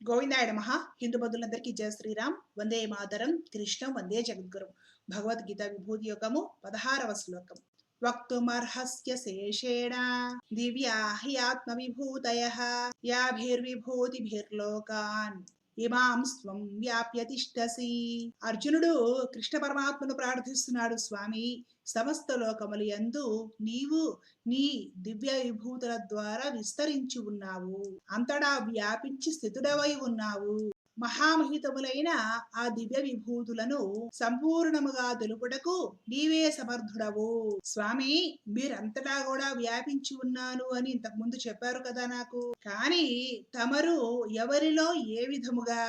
గోవిందాయ నమ. హిందూ బంధువులందరికీ జయ శ్రీరామ్. వందే మాతరం. కృష్ణం వందే జగద్గురు. భగవద్గీత విభూతి యోగము పదహారవ శ్లోకం. వక్తుమర్హస్య శేషేణ దివ్యా హి ఆత్మ విభూతయ యాభిర్విభూతిభిర్లోకాన్ ఇమాం స్వం వ్యాప్య తిష్టసి అర్జునుడు కృష్ణ పరమాత్మను ప్రార్థిస్తున్నాడు స్వామి. సమస్త లోకములు యందు నీవు నీ దివ్య విభూతుల ద్వారా విస్తరించి ఉన్నావు. అంతటా వ్యాపించి స్థితుడవై ఉన్నావు. మహామహితములైన ఆ దివ్య విభూతులను సంపూర్ణముగా తెలుపుటకు నీవే సమర్థుడవు. స్వామి మీరంతటా కూడా వ్యాపించి ఉన్నాను అని ఇంతకు ముందు చెప్పారు కదా నాకు. కానీ తమరు ఎవరిలో ఏ విధముగా?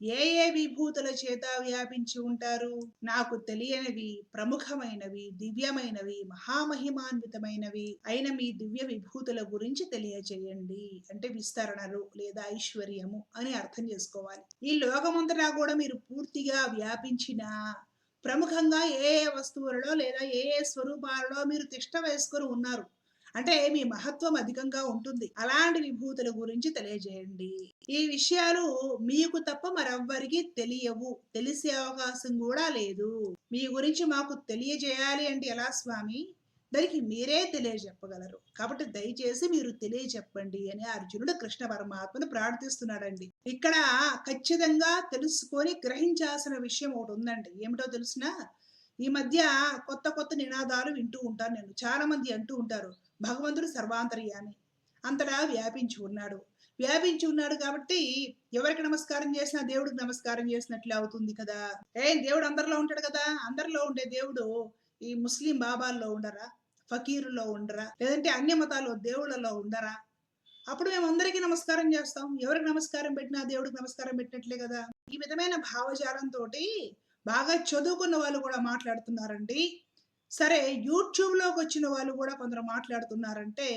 ఏ ఏ విభూతుల చేత వ్యాపించి ఉంటారు? నాకు తెలియనివి ప్రముఖమైనవి దివ్యమైనవి మహామహిమాన్వితమైనవి అయిన మీ దివ్య విభూతుల గురించి తెలియచేయండి. అంటే విస్తరణలు లేదా ఐశ్వర్యము అని అర్థం చేసుకోవాలి. ఈ లోకమంతటా కూడా మీరు పూర్తిగా వ్యాపించిన ప్రముఖంగా ఏ ఏ వస్తువులలో లేదా ఏ ఏ స్వరూపాలలో మీరు తిష్ట వేసుకొని ఉన్నారు? అంటే మీ మహత్వం అధికంగా ఉంటుంది. అలాంటి విభూతుల గురించి తెలియజేయండి. ఈ విషయాలు మీకు తప్ప మరెవ్వరికి తెలియవు. తెలిసే అవకాశం కూడా లేదు. మీ గురించి మాకు తెలియజేయాలి అంటే ఎలా స్వామి? దానికి మీరే తెలియజెప్పగలరు. కాబట్టి దయచేసి మీరు తెలియజెప్పండి అని అర్జునుడు కృష్ణ పరమాత్మను ప్రార్థిస్తున్నాడండి. ఇక్కడ ఖచ్చితంగా తెలుసుకొని గ్రహించాల్సిన విషయం ఒకటి ఉందండి. ఏమిటో తెలిసినా ఈ మధ్య కొత్త కొత్త నినాదాలు వింటూ ఉంటాను నేను. చాలా మంది అంటూ ఉంటారు భగవంతుడు సర్వాంతర్యామి. అంతటా వ్యాపించి ఉన్నాడు. వ్యాపించి ఉన్నాడు కాబట్టి ఎవరికి నమస్కారం చేసినా దేవుడికి నమస్కారం చేసినట్లే అవుతుంది కదా. ఏ దేవుడు అందరిలో ఉంటాడు కదా. అందరిలో ఉండే దేవుడు ఈ ముస్లిం బాబాల్లో ఉండరా? ఫకీరులో ఉండరా? లేదంటే అన్య మతాల్లో దేవుళ్ళలో ఉండరా? అప్పుడు మేము అందరికీ నమస్కారం చేస్తాం. ఎవరికి నమస్కారం పెట్టినా దేవుడికి నమస్కారం పెట్టినట్లే కదా. ఈ విధమైన భావజాలంతో బాగా చదువుకున్న వాళ్ళు కూడా మాట్లాడుతున్నారండి. సరే యూట్యూబ్లోకి వచ్చిన వాళ్ళు కూడా కొందరు మాట్లాడుతున్నారంటే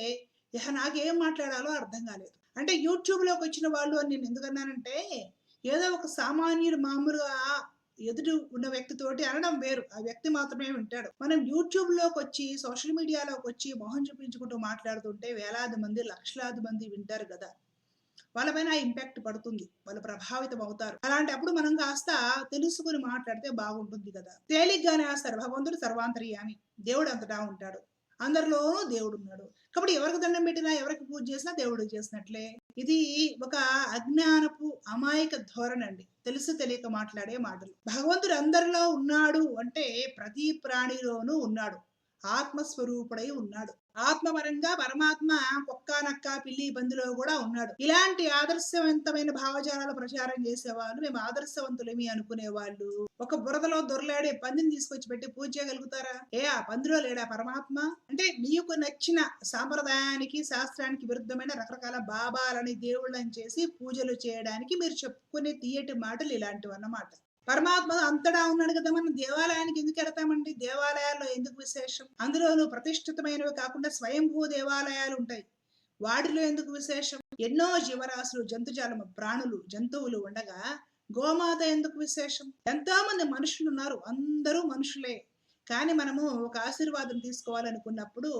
ఇహ నాకేం మాట్లాడాలో అర్థం కాలేదు. అంటే యూట్యూబ్లోకి వచ్చిన వాళ్ళు అని నేను ఎందుకన్నానంటే ఏదో ఒక సామాన్యుడు మామూలుగా ఎదుటి ఉన్న వ్యక్తితోటి అనడం వేరు. ఆ వ్యక్తి మాత్రమే వింటాడు. మనం యూట్యూబ్లోకి వచ్చి సోషల్ మీడియాలోకి వచ్చి మొహం చూపించుకుంటూ మాట్లాడుతుంటే వేలాది మంది లక్షలాది మంది వింటారు కదా. వాళ్ళపైన ఆ ఇంపాక్ట్ పడుతుంది. వాళ్ళు ప్రభావితం అవుతారు. అలాంటి అప్పుడు మనం కాస్త తెలుసుకుని మాట్లాడితే బాగుంటుంది కదా. తేలిగ్గానే వేస్తారు భగవంతుడు సర్వాంతర్యామి. దేవుడు అంతటా ఉంటాడు. అందరిలోనూ దేవుడు ఉన్నాడు. కాబట్టి ఎవరికి దండం పెట్టినా ఎవరికి పూజ చేసినా దేవుడు చేసినట్లే. ఇది ఒక అజ్ఞానపు అమాయక ధోరణి అండి. తెలుసు తెలియక మాట్లాడే మాటలు. భగవంతుడు అందరిలో ఉన్నాడు అంటే ప్రతి ప్రాణిలోనూ ఉన్నాడు. ఆత్మస్వరూపుడై ఉన్నాడు. ఆత్మపరంగా పరమాత్మ కుక్క నక్క పిల్లి బందిలో కూడా ఉన్నాడు. ఇలాంటి ఆదర్శవంతమైన భావజాలాలు ప్రచారం చేసేవాళ్ళు మేము ఆదర్శవంతులేమి అనుకునే వాళ్ళు ఒక బురదలో దొరలాడే పందిని తీసుకొచ్చి పెట్టి పూజ చేయగలుగుతారా? ఏ ఆ పందిలో లేడా పరమాత్మ? అంటే మీకు నచ్చిన సాంప్రదాయానికి శాస్త్రానికి విరుద్ధమైన రకరకాల బాబాలని దేవుళ్ళని చేసి పూజలు చేయడానికి మీరు చెప్పుకునే తీయటి మాటలు ఇలాంటివి అన్నమాట పరమాత్మ అంతటా ఉన్నాడు కదా మనం దేవాలయానికి ఎందుకు వెళతామండి? దేవాలయాల్లో ఎందుకు విశేషం? అందులోనూ ప్రతిష్ఠితమైనవి కాకుండా స్వయంభూ దేవాలయాలు ఉంటాయి. వాటిలో ఎందుకు విశేషం? ఎన్నో జీవరాశులు జంతుజాలము ప్రాణులు జంతువులు ఉండగా గోమాత ఎందుకు విశేషం? ఎంతో మంది మనుషులు ఉన్నారు అందరూ మనుషులే. కానీ మనము ఒక ఆశీర్వాదం తీసుకోవాలనుకున్నప్పుడు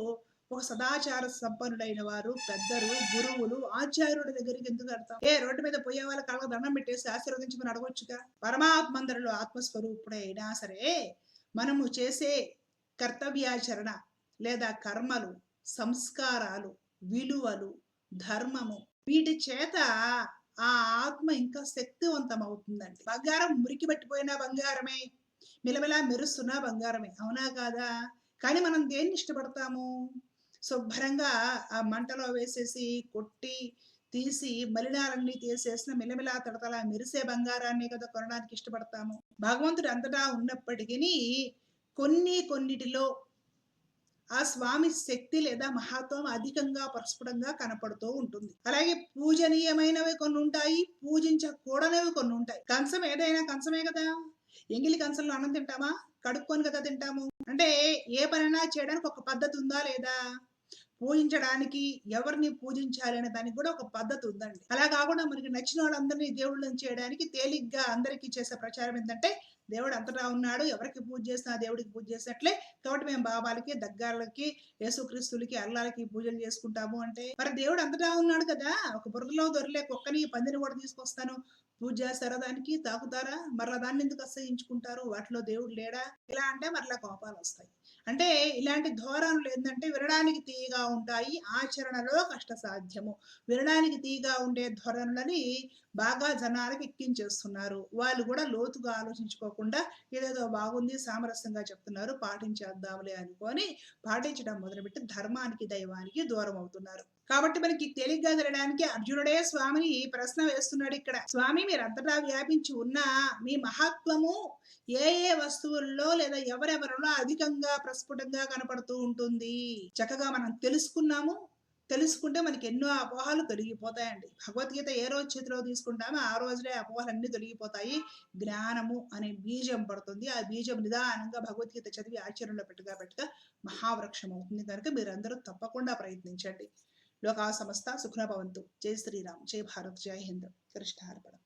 ఒక సదాచార సంపన్నుడైన వారు పెద్దలు గురువులు ఆచార్యుడి దగ్గరికి ఎందుకు వెళ్తాం? ఏ రోడ్డు మీద పోయే వాళ్ళ కళ్ళ దండం పెట్టేసి ఆశీర్వదించమని అడగొచ్చుగా? పరమాత్మందరిలో ఆత్మస్వరూపుడైనా సరే మనము చేసే కర్తవ్యాచరణ లేదా కర్మలు సంస్కారాలు విలువలు ధర్మము వీటి చేత ఆ ఆత్మ ఇంకా శక్తివంతం అవుతుందండి బంగారం మురికి పట్టిపోయినా బంగారమే మిలమిలా మెరుస్తున్నా బంగారమే అవునా కాదా? కానీ మనం దేన్ని ఇష్టపడతాము? శుభ్రంగా ఆ మంటలో వేసేసి కొట్టి తీసి మలినాలన్నీ తీసేసిన మిలమిలా తడతలా మెరిసే బంగారాన్ని కదా కొనడానికి ఇష్టపడతాము. భగవంతుడు అంతటా ఉన్నప్పటికీ కొన్ని కొన్నిటిలో ఆ స్వామి శక్తి లేదా మహత్వం అధికంగా పరస్పరంగా కనపడుతూ ఉంటుంది. అలాగే పూజనీయమైనవి కొన్ని ఉంటాయి పూజించకూడనివి కొన్ని ఉంటాయి. కంచం ఏదైనా కంచమే కదా? ఎంగిలి కంచంలో అన్నం తింటామా? కడుక్కొని కదా తింటాము. అంటే ఏ పనైనా చేయడానికి ఒక పద్ధతి ఉందా లేదా? పూజించడానికి ఎవరిని పూజించాలి అనే దానికి కూడా ఒక పద్ధతి ఉందండి. అలా కాకుండా మనకి నచ్చిన వాళ్ళందరినీ దేవుళ్ళని చేయడానికి తేలిగ్గా అందరికీ చేసే ప్రచారం ఏంటంటే దేవుడు అంతటా ఉన్నాడు ఎవరికి పూజ చేసినా దేవుడికి పూజ చేసినట్లే కాబట్టి మేము బాబాలకి దగ్గర్లకి యేసుక్రీస్తులకి అల్లాలకి పూజలు చేసుకుంటాము అంటే మరి దేవుడు అంతటా ఉన్నాడు కదా ఒక బురదలో దొరిలే కుక్కని పందిని కూడా తీసుకొస్తాను పూజ చేస్తారా దానికి తాకుతారా మరలా దాన్ని ఎందుకు అసహించుకుంటారు? వాటిలో దేవుడు లేడా? ఇలా అంటే మరలా కోపాలు వస్తాయి. అంటే ఇలాంటి ధోరణులు ఏంటంటే వినడానికి తీయగా ఉంటాయి ఆచరణలో కష్ట సాధ్యము వినడానికి తీయగా ఉండే ధోరణులని బాగా జనాలకు ఎక్కించేస్తున్నారు. వాళ్ళు కూడా లోతుగా ఆలోచించుకోకుండా ఏదేదో బాగుంది సామరస్యంగా చెప్తున్నారు పాటించేద్దాంలే అనుకొని పాటించడం మొదలుపెట్టి ధర్మానికి దైవానికి దూరం అవుతున్నారు కాబట్టి మనకి తేలిగ్గా తినడానికి అర్జునుడే స్వామిని ప్రశ్న వేస్తున్నాడు ఇక్కడ. స్వామి మీరు అంతటా వ్యాపించి ఉన్న మీ మహత్వము ఏ ఏ వస్తువుల్లో లేదా ఎవరెవరిలో అధికంగా ప్రస్ఫుటంగా కనపడుతూ ఉంటుంది? చక్కగా మనం తెలుసుకున్నాము. తెలుసుకుంటే మనకి ఎన్నో అపోహలు తొలగిపోతాయండి. భగవద్గీత ఏ రోజు చేతిలో తీసుకుంటామో ఆ రోజునే అపోహలన్నీ తొలగిపోతాయి. జ్ఞానము అనే బీజం పడుతుంది. ఆ బీజం నిదానంగా భగవద్గీత చదివి ఆచరణలో పెట్టుగా పెట్టుగా మహావృక్షం అవుతుంది కనుక మీరందరూ తప్పకుండా ప్రయత్నించండి. లోకా సమస్త సుఖన భవంతు జై శ్రీరామ్. జై భారత్. జై హింద్. కృష్ణ అర్పణం